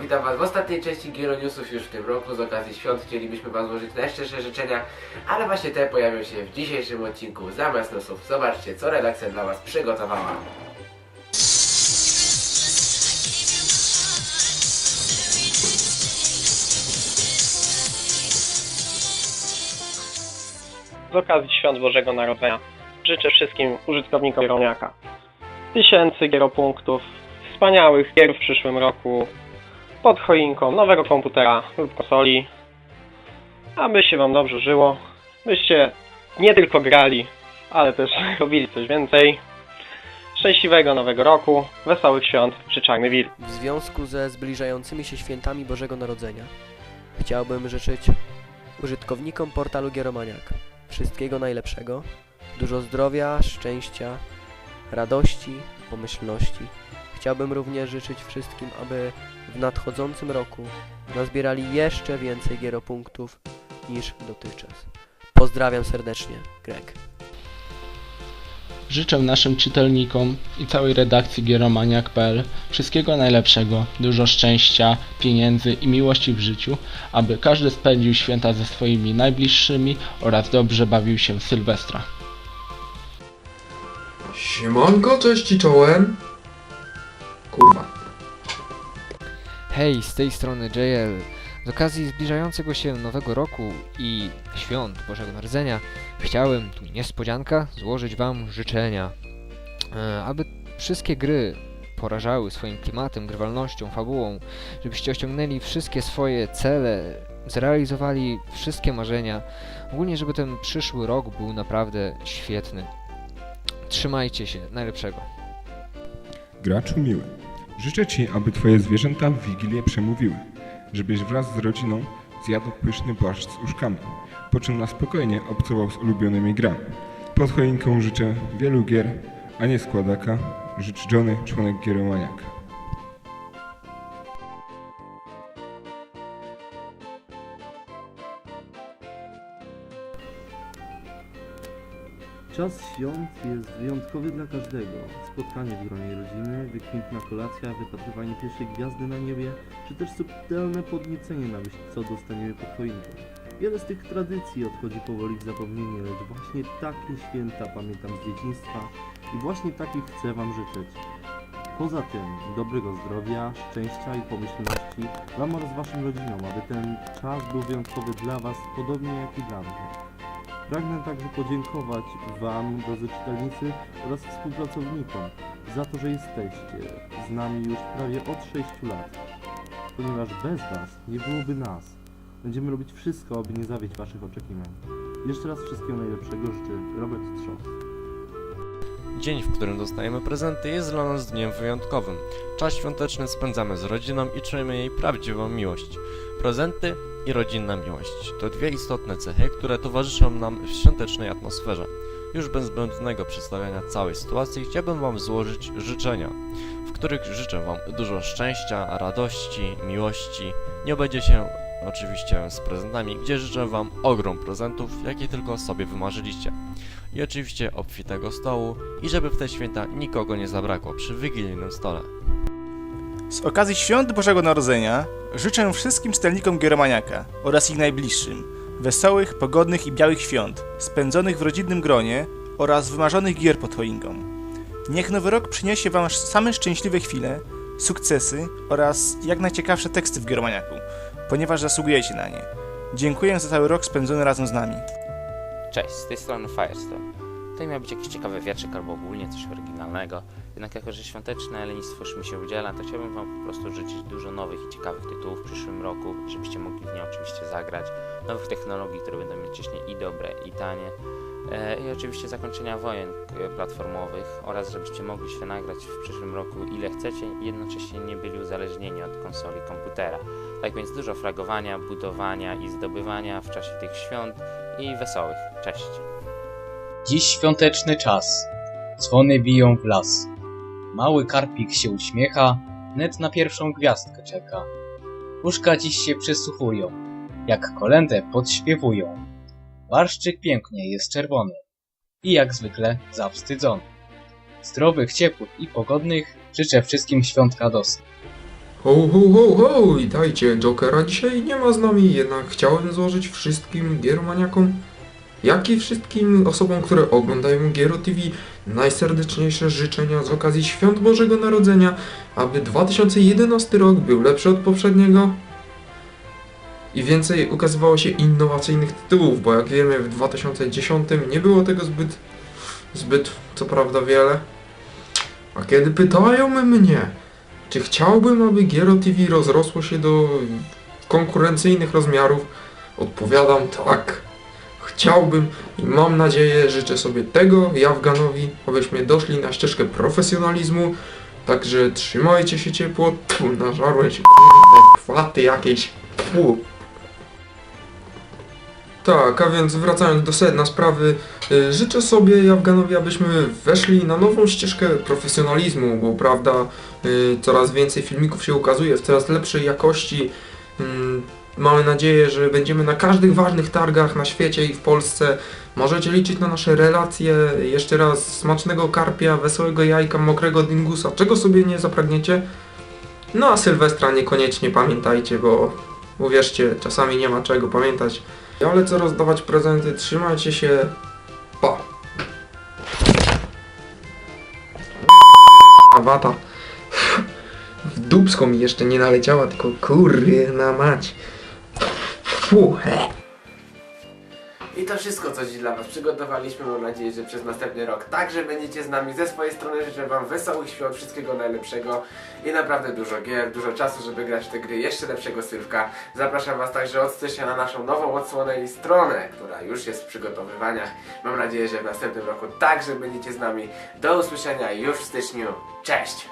witam Was w ostatniej części Gieroniusów już w tym roku. Z okazji świąt chcielibyśmy Wam złożyć najszczersze życzenia, ale właśnie te pojawią się w dzisiejszym odcinku zamiast nosów. Zobaczcie, co redakcja dla Was przygotowała. z okazji Świąt Bożego Narodzenia życzę wszystkim użytkownikom Gieroniaka tysięcy gieropunktów, wspaniałych gier w przyszłym roku, pod choinką nowego komputera lub konsoli, aby się Wam dobrze żyło, byście nie tylko grali, ale też robili coś więcej. Szczęśliwego Nowego Roku, wesołych świąt czy Czarny Wilk. W związku ze zbliżającymi się świętami Bożego Narodzenia chciałbym życzyć użytkownikom portalu Gieromaniak wszystkiego najlepszego, dużo zdrowia, szczęścia, radości, pomyślności. Chciałbym również życzyć wszystkim, aby w nadchodzącym roku nazbierali jeszcze więcej gieropunktów niż dotychczas. Pozdrawiam serdecznie, Greg. Życzę naszym czytelnikom i całej redakcji gieromaniak.pl wszystkiego najlepszego, dużo szczęścia, pieniędzy i miłości w życiu, aby każdy spędził święta ze swoimi najbliższymi oraz dobrze bawił się w Sylwestra. Siemanko, cześć i czołem. Kurwa. Hej, z tej strony JL. Z okazji zbliżającego się nowego roku i świąt Bożego Narodzenia chciałem, tu niespodzianka, złożyć Wam życzenia, e, aby wszystkie gry porażały swoim klimatem, grywalnością, fabułą, żebyście osiągnęli wszystkie swoje cele, zrealizowali wszystkie marzenia, ogólnie żeby ten przyszły rok był naprawdę świetny. Trzymajcie się, najlepszego. Graczu miły, życzę Ci, aby Twoje zwierzęta w Wigilię przemówiły, żebyś wraz z rodziną zjadł pyszny płaszcz z uszkami, po czym na spokojnie obcował z ulubionymi grami. Pod choinką życzę wielu gier, a nie składaka, życz Johnny, członek Gieromaniaka. Czas świąt jest wyjątkowy dla każdego. Spotkanie w gronie rodziny, wykwintna kolacja, wypatrywanie pierwszej gwiazdy na niebie, czy też subtelne podniecenie na myśl, co dostaniemy pod choinką. Wiele z tych tradycji odchodzi powoli w zapomnienie, lecz właśnie takie święta pamiętam z dzieciństwa i właśnie takich chcę Wam życzyć. Poza tym dobrego zdrowia, szczęścia i pomyślności Wam oraz Waszym rodzinom, aby ten czas był wyjątkowy dla Was, podobnie jak i dla mnie. Pragnę także podziękować Wam, drodzy czytelnicy oraz współpracownikom za to, że jesteście z nami już prawie od 6 lat. Ponieważ bez Was nie byłoby nas. Będziemy robić wszystko, aby nie zawieść Waszych oczekiwań. Jeszcze raz wszystkiego najlepszego życzę Robert Trzoch. Dzień, w którym dostajemy prezenty, jest dla nas dniem wyjątkowym. Czas świąteczny spędzamy z rodziną i czujemy jej prawdziwą miłość. Prezenty i rodzinna miłość to dwie istotne cechy, które towarzyszą nam w świątecznej atmosferze. Już bez zbędnego przedstawiania całej sytuacji chciałbym Wam złożyć życzenia, w których życzę Wam dużo szczęścia, radości, miłości. Nie obędzie się oczywiście z prezentami, gdzie życzę Wam ogrom prezentów, jakie tylko sobie wymarzyliście i oczywiście obfitego stołu i żeby w te święta nikogo nie zabrakło przy wigilijnym stole. Z okazji Świąt Bożego Narodzenia życzę wszystkim czytelnikom Gieromaniaka oraz ich najbliższym wesołych, pogodnych i białych świąt, spędzonych w rodzinnym gronie oraz wymarzonych gier pod choinką. Niech nowy rok przyniesie Wam same szczęśliwe chwile, sukcesy oraz jak najciekawsze teksty w Gieromaniaku, ponieważ zasługujecie na nie. Dziękuję za cały rok spędzony razem z nami. Cześć, z tej strony Firestorm. Tutaj miał być jakiś ciekawy wierszyk albo ogólnie coś oryginalnego. Jednak jako, że świąteczne lenistwo już mi się udziela, to chciałbym Wam po prostu życzyć dużo nowych i ciekawych tytułów w przyszłym roku, żebyście mogli w nie oczywiście zagrać. Nowych technologii, które będą jednocześnie i dobre, i tanie. E, I oczywiście zakończenia wojen platformowych oraz żebyście mogli się nagrać w przyszłym roku ile chcecie i jednocześnie nie byli uzależnieni od konsoli komputera. Tak więc dużo fragowania, budowania i zdobywania w czasie tych świąt i wesołych. Cześć! Dziś świąteczny czas. Dzwony biją w las. Mały karpik się uśmiecha, net na pierwszą gwiazdkę czeka. Uszka dziś się przysłuchują, jak kolędę podśpiewują. Barszczyk pięknie jest czerwony i jak zwykle zawstydzony. Zdrowych, ciepłych i pogodnych życzę wszystkim świąt radosnych. Ho, ho, ho, ho! Witajcie, Jokera dzisiaj nie ma z nami, jednak chciałem złożyć wszystkim gieromaniakom, jak i wszystkim osobom, które oglądają Giero TV, najserdeczniejsze życzenia z okazji Świąt Bożego Narodzenia, aby 2011 rok był lepszy od poprzedniego i więcej ukazywało się innowacyjnych tytułów, bo jak wiemy w 2010 nie było tego zbyt, zbyt co prawda wiele. A kiedy pytają mnie, czy chciałbym, aby Giero TV rozrosło się do konkurencyjnych rozmiarów, odpowiadam tak. Chciałbym i mam nadzieję, życzę sobie tego Jawganowi, abyśmy doszli na ścieżkę profesjonalizmu. Także trzymajcie się ciepło. Tu nażarłem się k***a, chwaty jakieś. Fu. Tak, a więc wracając do sedna sprawy, y, życzę sobie Jawganowi, abyśmy weszli na nową ścieżkę profesjonalizmu, bo prawda, y, coraz więcej filmików się ukazuje w coraz lepszej jakości. Mm, Mamy nadzieję, że będziemy na każdych ważnych targach na świecie i w Polsce. Możecie liczyć na nasze relacje. Jeszcze raz smacznego karpia, wesołego jajka, mokrego dingusa, czego sobie nie zapragniecie. No a Sylwestra niekoniecznie pamiętajcie, bo uwierzcie, czasami nie ma czego pamiętać. Ja lecę rozdawać prezenty, trzymajcie się. Pa. A wata. W dubską mi jeszcze nie naleciała, tylko kurry na mać. Fu, he. I to wszystko, co dziś dla Was przygotowaliśmy. Mam nadzieję, że przez następny rok także będziecie z nami. Ze swojej strony życzę Wam wesołych świąt, wszystkiego najlepszego i naprawdę dużo gier, dużo czasu, żeby grać w te gry, jeszcze lepszego sylwka. Zapraszam Was także od stycznia na naszą nową odsłonę i stronę, która już jest w przygotowywaniach. Mam nadzieję, że w następnym roku także będziecie z nami. Do usłyszenia już w styczniu. Cześć!